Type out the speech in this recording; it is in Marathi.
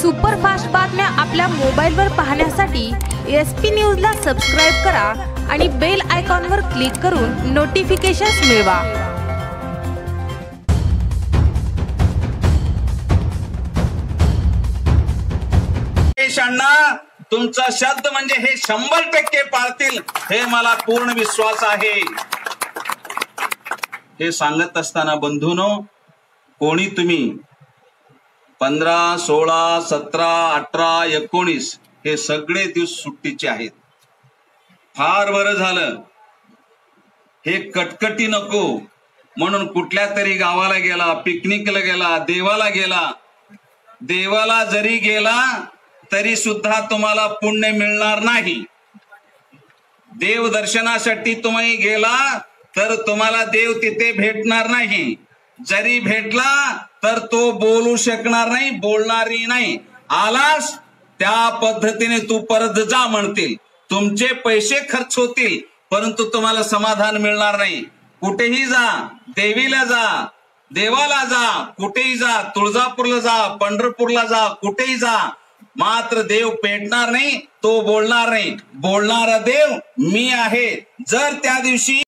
सुपरफास्ट बातम्या आपल्या मोबाईलवर पाहण्यासाठी एस पी न्यूजला सबस्क्राईब करा आणि बेल आयकॉनवर क्लिक करून नोटिफिकेशन्स मिळवा. तुमचा शब्द म्हणजे हे शंभर टक्के पाळतील हे मला पूर्ण विश्वास आहे. हे सांगत असताना बंधूनो कोणी तुम्ही पंधरा सोळा सतरा अठरा एकोणीस हे सगळे दिवस सुट्टीचे आहेत. फार बरं झालं. हे कटकटी नको. म्हणून कुठल्या तरी गावाला गेला पिकनिकला गेला देवाला गेला. देवाला जरी गेला तरी सुद्धा तुम्हाला पुण्य मिळणार नाही. देव दर्शनासाठी तुम्ही गेला तर तुम्हाला देव तिथे भेटणार नाही. जरी भेटला तर तो बोलू शकणार नाही बोलणारही नाही. आलास त्या पद्धतीने तू परत जा म्हणतील. तुमचे पैसे खर्च होतील परंतु तुम्हाला समाधान मिळणार नाही. कुठेही जा देवीला जा देवाला जा कुठेही जा तुळजापूरला जा पंढरपूरला जा कुठेही जा. मात्र देव पेटणार नाही तो बोलणार नाही. बोलणारा देव मी आहे. जर त्या दिवशी